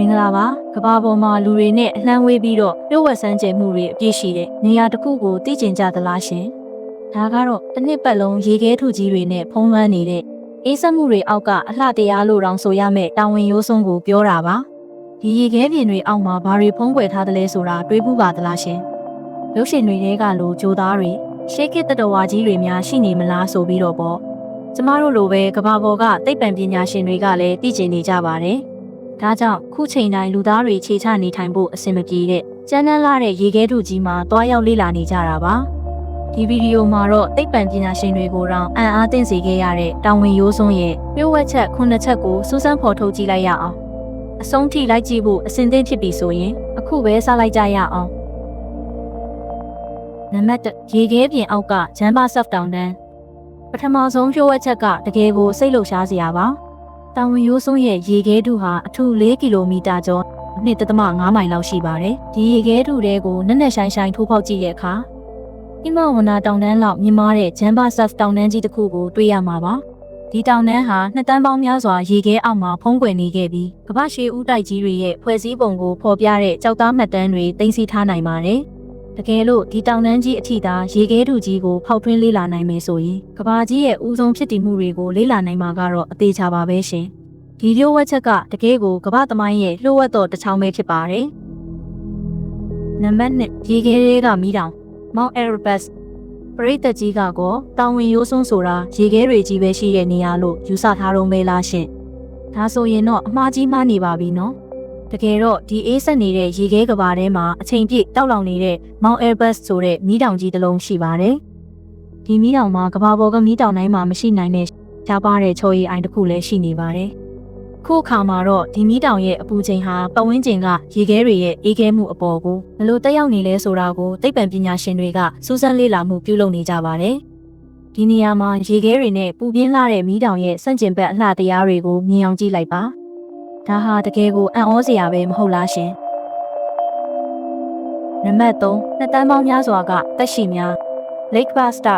မင်္ဂလာပါကဘာပေါ်မှာလူတွေနဲ့အလှမ်းဝေးပြီးတော့ပြုတ်ဝက်ဆန်းကျင်မှုတွေအပြည့်ရှိတဲ့နေရာတစ်ခုကိုသိကျင်ကြသလားရှင်ဒါကတော့တစ်နှစ်ပတ်လုံးရေခဲထုကြီးတွေနဲ့ဖုံးလွှမ်းနေတဲ့အေးစက်မှုတွေအောက်ကအလှတရားလို့တောင်ဆိုရမယ့်တာဝန်ရိုးစွန်းကိုပြောတာပါဒီရေခဲပြင်တွေအောက်မှာဘာတွေဖုံးကွယ်ထားသလဲဆိုတာတွေးဘူးပါသလားရှင်ရုပ်ရှင်တွေကလိုဂျိုသားတွေရှေးခေတ်တတော်ဝါကြီးတွေများရှိနေမလားဆိုပြီးတော့ပေါ့ကျမတို့လိုပဲကဘာပေါ်ကသိပ္ပံပညာရှင်တွေကလည်းသိကျင်နေကြပါတယ်။ ဒါကြောင့်ခုချိန်တိုင်းလူသားတွေခြေချနေထိုင်ဖို့အဆင်မပြေတဲ့ကျန်းနန်းလာတဲ့ရေခဲထုကြီးမှာတွားရောက်လေ့လာနေကြတာပါ။ဒီဗီဒီယိုမှာတော့သိပ္ပံပညာရှင်တွေကိုတော့အံ့အားသင့်စေခဲ့ရတဲ့တောင်ဝင်ရိုးစွန်းရဲ့ပြိုးဝက်ချက်ခုနှစ်ချက်ကိုစူးစမ်းဖော်ထုတ်ကြည့်လိုက်ရအောင်။အဆုံးထိလိုက်ကြည့်ဖို့အဆင်သင့်ဖြစ်ပြီဆိုရင်အခုပဲစလိုက်ကြရအောင်။နံပါတ်1ရေခဲပြင်အောက်ကဂျမ်ဘာဆော့ဖ်တောင်တန်းပထမဆုံးပြိုးဝက်ချက်ကတကယ်ကိုစိတ်လှုပ်ရှားစရာပါ။ တောင်ဝင်ရိုးစွန်းရဲ့ရေခဲထုဟာအထူ4ကီလိုမီတာကျော်နှစ်တသမ9မိုင်လောက်ရှိပါတယ်။ဒီရေခဲထုတဲကိုနက်နက်ရှိုင်းရှိုင်းထိုးဖောက်ကြည့်တဲ့အခါအင်မဝနာတောင်တန်းလောက်မြင့်မားတဲ့ဂျမ်ဘာဆော့ဖ်တောင်တန်းကြီးတစ်ခုကိုတွေ့ရမှာပါ။ဒီတောင်တန်းဟာနှစ်တန်းပေါင်းများစွာရေခဲအောက်မှာဖုံးကွယ်နေခဲ့ပြီးကမ္ဘာရှေးဦးတိုက်ကြီးတွေရဲ့ဖွဲ့စည်းပုံကိုဖော်ပြတဲ့ကြောက်သားမှတ်တမ်းတွေတင်စီထားနိုင်ပါတယ်။ တကယ်လို့ဒီတောင်တန်းကြီးအထိသာရေခဲထုကြီးကိုဖောက်ထွင်းလေ့လာနိုင်မယ်ဆိုရင်ကဘာကြီးရဲ့ဦးဆုံးဖြစ်တည်မှုတွေကိုလေ့လာနိုင်မှာကတော့အသေးချာပါပဲရှင်။ဒီလျှို့ဝှက်ချက်ကတကယ်ကိုကဘာသမိုင်းရဲ့လျှို့ဝှက်တော်တစ်ချောင်းပဲဖြစ်ပါတယ်။နံပါတ်1ရေခဲတွေကမိတောင် Mount Erebus ပရိသတ်ကြီးကကောတောင်ဝင်ရိုးစွန်းဆိုတာရေခဲတွေကြီးပဲရှိတဲ့နေရာလို့ယူဆထားတော့မဲလားရှင်။ဒါဆိုရင်တော့အမှားကြီးမှားနေပါပြီနော်။ တကယ်တော့ဒီအေးဆက်နေတဲ့ရေခဲကဘာထဲမှာအချိန်ပြည့်တောက်လောင်နေတဲ့ Mount Erebus ဆိုတဲ့မီးတောင်ကြီးတစ်လုံးရှိပါတယ်။ဒီမီးတောင်မှာကဘာပေါ်ကမီးတောင်တိုင်းမှာမရှိနိုင်တဲ့ရှားပါတဲ့ချော်ရည်အိုင်တစ်ခုလည်းရှိနေပါတယ်။ခုအခါမှာတော့ဒီမီးတောင်ရဲ့အပူချိန်ဟာပတ်ဝန်းကျင်ကရေခဲတွေရဲ့အေးခဲမှုအပေါ်ကိုဘယ်လိုတက်ရောက်နေလဲဆိုတာကိုသိပ္ပံပညာရှင်တွေကစူးစမ်းလေ့လာမှုပြုလုပ်နေကြပါတယ်။ဒီနေရာမှာရေခဲတွေနဲ့ပူပြင်းလာတဲ့မီးတောင်ရဲ့ဆန့်ကျင်ဘက်အလှတရားတွေကိုမြင်အောင်ကြည့်လိုက်ပါ။ ဒါဟာတကယ်ကိုအံ့ဩစရာပဲမဟုတ်လားရှင်။နံပါတ်3နှစ်တန်းပေါင်းများစွာကတက်ရှိများ Lake Basta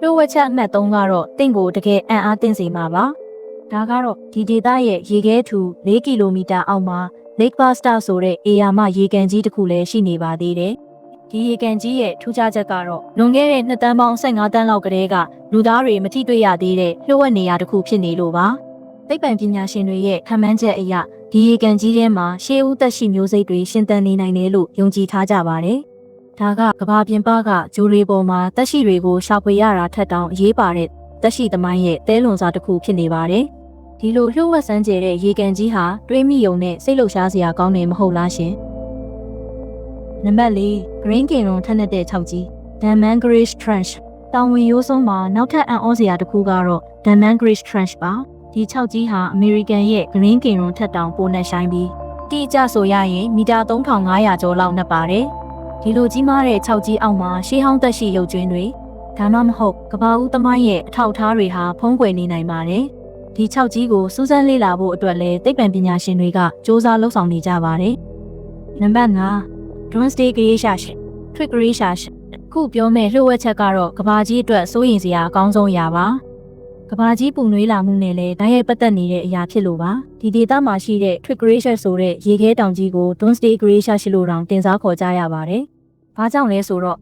ပြိုးဝက်ချက်အမှတ်3ကတော့တင့်ကိုတကယ်အံ့အားသင့်စေမှာပါ။ဒါကတော့ဒီဒေသရဲ့ရေခဲထူ4ကီလိုမီတာအောက်မှာ Lake Basta ဆိုတဲ့အေယာမရေကန်ကြီးတစ်ခုလည်းရှိနေပါသေးတယ်။ဒီရေကန်ကြီးရဲ့ထူးခြားချက်ကတော့လွန်ခဲ့တဲ့နှစ်တန်းပေါင်း15တန်းလောက်ကတည်းကလူသားတွေမထိတွေ့ရသေးတဲ့လျှို့ဝှက်နေရာတစ်ခုဖြစ်နေလို့ပါ။ သိပ္ပံပညာရှင်တွေရဲ့ခန့်မှန်းချက်အရဒီရေကန်ကြီးထဲမှာရှေးဦးသက်ရှိမျိုးစိတ်တွေရှင်သန်နေနိုင်တယ်လို့ယုံကြည်ထားကြပါတယ်။ဒါကကဘာပြင်ပကဂျိုရီပေါ်မှာတက်ရှိတွေကိုရှာဖွေရတာထက်တောင်အရေးပါတဲ့တက်ရှိသမိုင်းရဲ့တဲလွန်စာတစ်ခုဖြစ်နေပါတယ်။ဒီလိုလျှို့ဝှက်စမ်းကြဲတဲ့ရေကန်ကြီးဟာတွေးမိယုံနဲ့စိတ်လှုပ်ရှားစရာကောင်းတယ်မဟုတ်လားရှင်။နံပါတ်၄ Green Canyon ထက်တဲ့6ကြီး Diamond Grace Trench တောင်ဝင်ရိုးစွန်းမှာနောက်ထပ်အံ့ဩစရာတစ်ခုကတော့ Diamond Grace Trench ပါ။ ဒီ6ကြီးဟာအမေရိကန်ရဲ့ Green Canyon ထက်တောင်ပိုနှက်ဆိုင်ပြီးတိကျဆိုရရင်မီတာ3500ကျော်လောက်နှက်ပါတယ်။ဒီလိုကြီးမားတဲ့6ကြီးအောက်မှာရှေးဟောင်းသက်ရှိရုပ်ကျွင်းတွေဒါမှမဟုတ်ကဘာဦးသမိုင်းရဲ့အထောက်အထားတွေဟာဖုံးကွယ်နေနိုင်ပါတယ်။ဒီ6ကြီးကိုစူးစမ်းလေ့လာဖို့အတွက်လည်းသိပ္ပံပညာရှင်တွေကစ조사လှုပ်ဆောင်နေကြပါတယ်။နံပါတ်5 Doomsday Creation Trick Creation ခုပြောမယ့်လှုပ်ဝက်ချက်ကတော့ကဘာကြီးအတွက်စိုးရင်စရာအကောင်းဆုံးအရာပါ။ ကဘာကြီးပူနွေးလာမှုနဲ့လည်းဓာတ်ရိုက်ပတ်သက်နေတဲ့အရာဖြစ်လို့ပါဒီဒေသမှာရှိတဲ့ Trick Creation ဆိုတဲ့ရေခဲတောင်ကြီးကို Doomsday Creation ရှိလို့တောင်တင်စားခေါ်ကြရပါတယ်။ဘာကြောင့်လဲဆိုတော့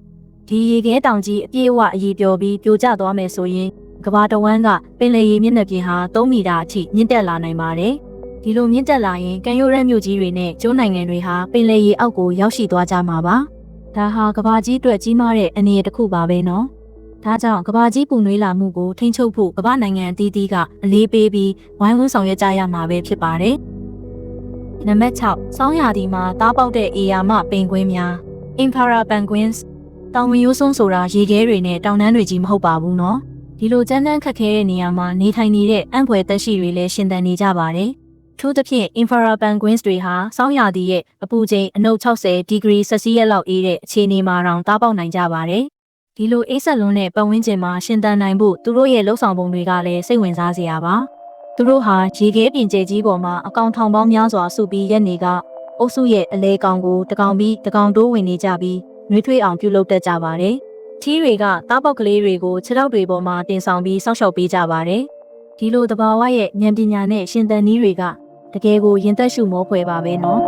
ဒီရေခဲတောင်ကြီးအပြည့်အဝအရေးပြောပြီးပြိုကျသွားမယ်ဆိုရင်ကဘာတဝန်းကပင်လယ်ရေမျက်နှာပြင်ဟာ3မီတာအထိမြင့်တက်လာနိုင်ပါတယ်။ဒီလိုမြင့်တက်လာရင်ကန်ယိုရက်မြို့ကြီးတွေနဲ့ကျိုးနိုင်ငံတွေဟာပင်လယ်ရေအောက်ကိုရောက်ရှိသွားကြမှာပါ။ဒါဟာကဘာကြီးအတွက်ကြီးမားတဲ့အနေအတစ်ခုပါပဲနော်။ ဒါကြောင့်ကဘာကြီးပူနွေးလာမှုကိုထိန်းချုပ်ဖို့ကဘာနိုင်ငံအသီးသီးကအလေးပေးပြီးဝိုင်းဝန်းဆောင်ရွက်ကြရမှာပဲဖြစ်ပါတယ်။နံပါတ်6စောင်းရာသီမှာတားပေါက်တဲ့အေယာမပင်ကွင်းများ Impara penguins တောင်ဝင်ရိုးစွန်းဆိုတာရေခဲတွေနဲ့တောင်တန်းတွေကြီးမဟုတ်ပါဘူးနော်။ဒီလိုကျန်းတန်းခက်ခဲတဲ့နေရာမှာနေထိုင်နေတဲ့အံ့ဖွယ်သက်ရှိတွေလည်းရှင်သန်နေကြပါတယ်။ထို့သဖြင့် Infra penguins တွေဟာစောင်းရာသီရဲ့အပူချိန်အနုပ်60ဒီဂရီဆက်စီယက်လောက်အေးတဲ့အခြေအနေမှာတောင်တားပေါက်နိုင်ကြပါတယ်။ ဒီလိုအေးဆက်လွန်းတဲ့ပတ်ဝန်းကျင်မှာရှင်သန်နိုင်ဖို့သူတို့ရဲ့လှုပ်ဆောင်ပုံတွေကလည်းစိတ်ဝင်စားစရာပါ။သူတို့ဟာရေခဲပြင်ကျဲကြီးပေါ်မှာအကောင်ထောင်ပေါင်းများစွာစုပြီးရက်နေကအုပ်စုရဲ့အလဲကောင်ကိုတကောင်ပြီးတကောင်တိုးဝင်နေကြပြီးနှွေးထွေးအောင်ပြုလုပ်တတ်ကြပါတယ်။ထီးတွေကတားပေါက်ကလေးတွေကိုခြေထောက်တွေပေါ်မှာတင်ဆောင်ပြီးစောက်ရှောက်ပေးကြပါတယ်။ဒီလိုတဘာဝရဲ့ဉာဏ်ပညာနဲ့ရှင်သန်နည်းတွေကတကယ်ကိုရင်သက်ရှုမောဖွယ်ပါပဲနော်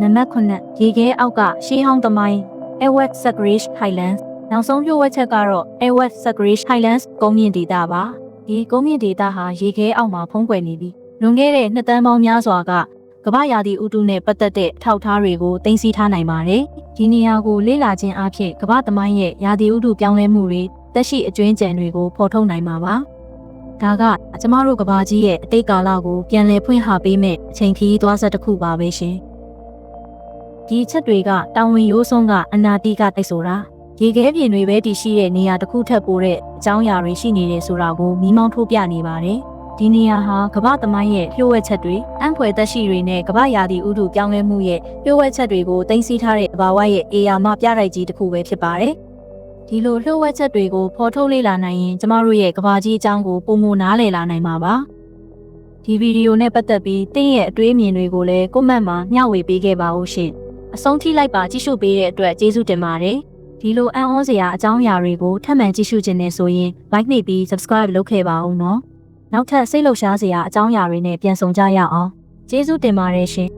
နံပါတ်9ရေခဲအောက်ကရှေးဟောင်းသမိုင်း Ewet Sagrish Highlands နောက်ဆုံးပြောဝက်ချက်ကတော့ Ewet Sagrish Highlands ကုန်းမြင့်ဒေသပါဒီကုန်းမြင့်ဒေသဟာရေခဲအောက်မှာဖုံးကွယ်နေပြီးလွန်ခဲ့တဲ့နှစ်တန်းပေါင်းများစွာကကမ္ဘာရာသီဥတုနဲ့ပတ်သက်တဲ့ထောက်ထားတွေကိုတင်စီထားနိုင်ပါတယ်ဒီနေရာကိုလေ့လာခြင်းအပြင်ကမ္ဘာသမိုင်းရဲ့ရာသီဥတုပြောင်းလဲမှုတွေတက်ရှိအကျွင်းကြံတွေကိုဖော်ထုတ်နိုင်မှာပါဒါကကျမတို့ကဘာကြီးရဲ့အတိတ်ကာလကိုပြန်လည်ဖွင့်ဟပေးမဲ့အချိန်ခရီးသွားဆက်တစ်ခုပါပဲရှင် ဒီအချက်တွေကတာဝန်ရိုးစွန်းကအနာတိကတိုက်ဆိုတာရေခဲပြင်တွေပဲတည်ရှိတဲ့နေရာတစ်ခုထပ်ပိုတဲ့အကြောင်းအရာတွေရှိနေတယ်ဆိုတာကိုမိမောင်းထိုးပြနေပါတယ်ဒီနေရာဟာကမ္ဘာသမိုင်းရဲ့လျှို့ဝှက်ချက်တွေအံဖွယ်သက်ရှိတွေနဲ့ကမ္ဘာရာသီဥတုပြောင်းလဲမှုရဲ့လျှို့ဝှက်ချက်တွေကိုတင်စီထားတဲ့ဘာဝရဲ့အေယာမပြတိုက်ကြီးတစ်ခုပဲဖြစ်ပါတယ်ဒီလိုလျှို့ဝှက်ချက်တွေကိုဖော်ထုတ်လေ့လာနိုင်ရင်ကျမတို့ရဲ့ကမ္ဘာကြီးအကြောင်းကိုပုံမနားလည်လာနိုင်မှာပါဒီဗီဒီယိုနဲ့ပတ်သက်ပြီးတင်းရဲ့အတွေးအမြင်တွေကိုလည်းကွန်မန့်မှာမျှဝေပေးခဲ့ပါဦးရှင် အဆုံးထိလိုက်ပါကြည့်ရှုပေးတဲ့အတွက်ကျေးဇူးတင်ပါတယ်ဒီလိုအံ့ဩစရာအကြောင်းအရာတွေကိုထပ်မံကြည့်ရှုခြင်းနဲ့ဆိုရင် like နှိပ်ပြီး subscribe လုပ်ခဲ့ပါဦးနော်နောက်ထပ်စိတ်လှုပ်ရှားစရာအကြောင်းအရာတွေနဲ့ပြန်ဆောင်ကြရအောင်ကျေးဇူးတင်ပါတယ်ရှင်